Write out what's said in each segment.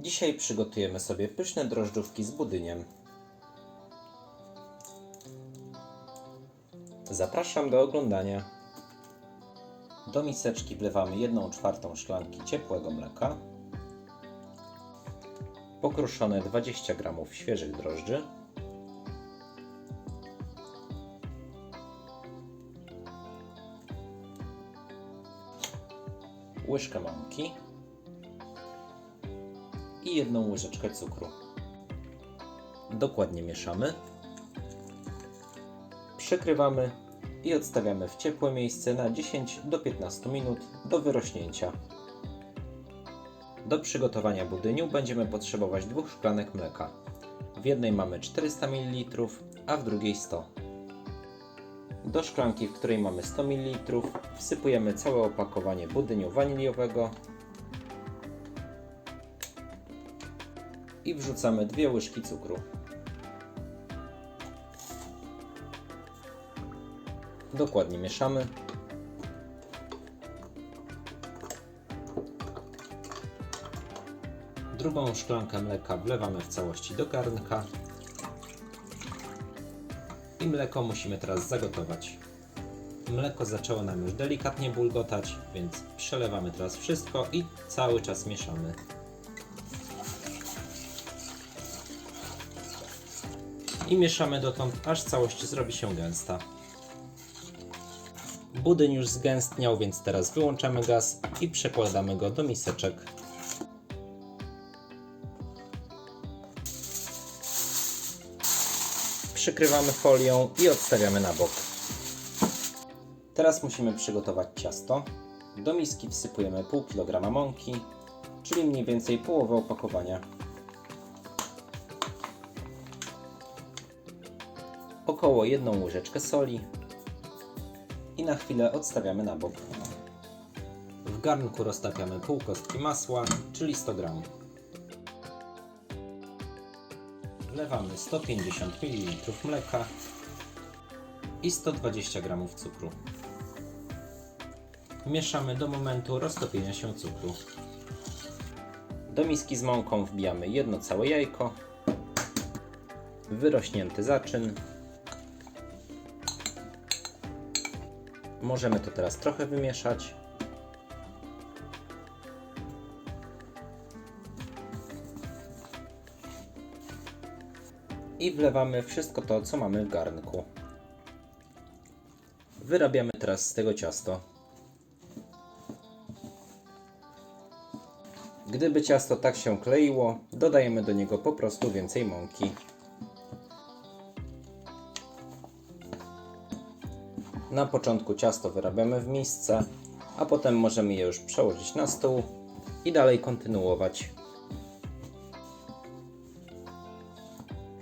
Dzisiaj przygotujemy sobie pyszne drożdżówki z budyniem. Zapraszam do oglądania. Do miseczki wlewamy 1 czwartą szklanki ciepłego mleka, pokruszone 20 g świeżych drożdży, łyżkę mąki i jedną łyżeczkę cukru. Dokładnie mieszamy. Przykrywamy i odstawiamy w ciepłe miejsce na 10 do 15 minut do wyrośnięcia. Do przygotowania budyniu będziemy potrzebować dwóch szklanek mleka. W jednej mamy 400 ml, a w drugiej 100 do szklanki, w której mamy 100 ml, wsypujemy całe opakowanie budyniu waniliowego i wrzucamy dwie łyżki cukru. Dokładnie mieszamy. Drugą szklankę mleka wlewamy w całości do garnka i mleko musimy teraz zagotować. Mleko zaczęło nam już delikatnie bulgotać, więc przelewamy teraz wszystko i cały czas mieszamy. I mieszamy dotąd, aż całość zrobi się gęsta. Budyń już zgęstniał, więc teraz wyłączamy gaz i przekładamy go do miseczek. Przykrywamy folią i odstawiamy na bok. Teraz musimy przygotować ciasto. Do miski wsypujemy pół kilograma mąki, czyli mniej więcej połowę opakowania. Około jedną łyżeczkę soli i na chwilę odstawiamy na bok. W garnku roztapiamy pół kostki masła, czyli 100 gramów. Wlewamy 150 ml mleka i 120 g cukru. Mieszamy do momentu roztopienia się cukru. Do miski z mąką wbijamy jedno całe jajko, wyrośnięty zaczyn. Możemy to teraz trochę wymieszać. i wlewamy wszystko to, co mamy w garnku. Wyrabiamy teraz z tego ciasto. Gdyby ciasto tak się kleiło, dodajemy do niego po prostu więcej mąki. Na początku ciasto wyrabiamy w misce, a potem możemy je już przełożyć na stół i dalej kontynuować.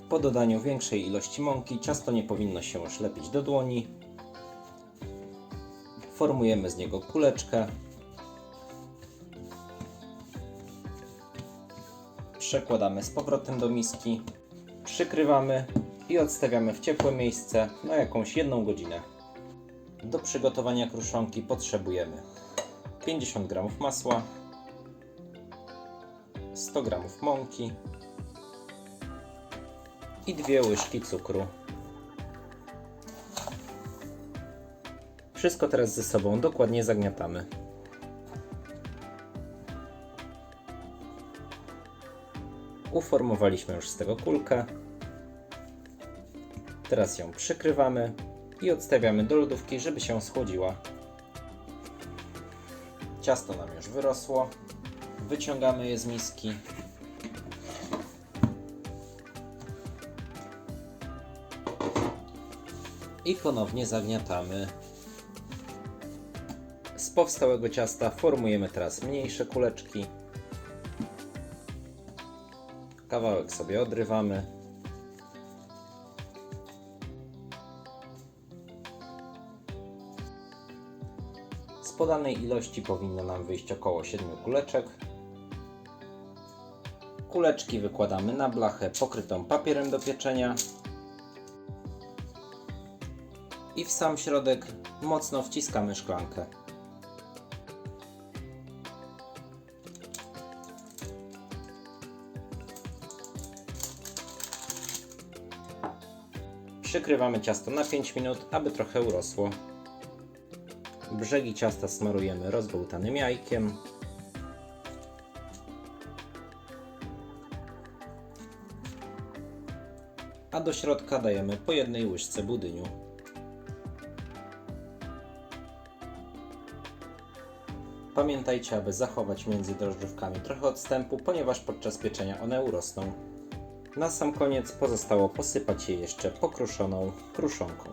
Po dodaniu większej ilości mąki ciasto nie powinno się już lepić do dłoni. Formujemy z niego kuleczkę. Przekładamy z powrotem do miski. Przykrywamy i odstawiamy w ciepłe miejsce na jakąś jedną godzinę. Do przygotowania kruszonki potrzebujemy 50 g masła, 100 g mąki, i dwie łyżki cukru. Wszystko teraz ze sobą dokładnie zagniatamy. Uformowaliśmy już z tego kulkę. Teraz ją przykrywamy i odstawiamy do lodówki, żeby się schłodziła. Ciasto nam już wyrosło. Wyciągamy je z miski i ponownie zagniatamy. Z powstałego ciasta formujemy teraz mniejsze kuleczki. Kawałek sobie odrywamy. podanej ilości powinno nam wyjść około 7 kuleczek. Kuleczki wykładamy na blachę pokrytą papierem do pieczenia i w sam środek mocno wciskamy szklankę. Przykrywamy ciasto na 5 minut, aby trochę urosło. Brzegi ciasta smarujemy rozbełtanym jajkiem. A do środka dajemy po jednej łyżce budyniu. Pamiętajcie, aby zachować między drożdżówkami trochę odstępu, ponieważ podczas pieczenia one urosną. Na sam koniec pozostało posypać je jeszcze pokruszoną kruszonką.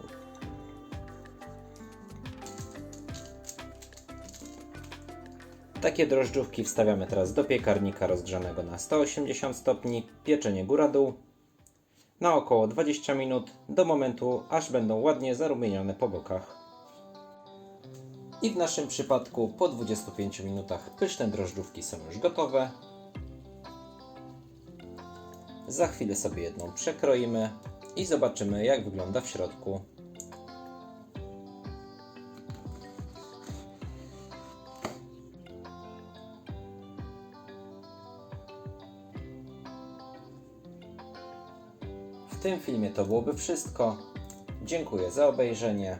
Takie drożdżówki wstawiamy teraz do piekarnika rozgrzanego na 180 stopni, pieczenie góra-dół na około 20 minut, do momentu aż będą ładnie zarumienione po bokach. I w naszym przypadku po 25 minutach pyszne drożdżówki są już gotowe. Za chwilę sobie jedną przekroimy i zobaczymy jak wygląda w środku. Tym filmie to byłoby wszystko. Dziękuję za obejrzenie.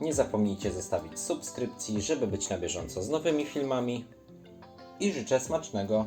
Nie zapomnijcie zostawić subskrypcji, żeby być na bieżąco z nowymi filmami. I życzę smacznego.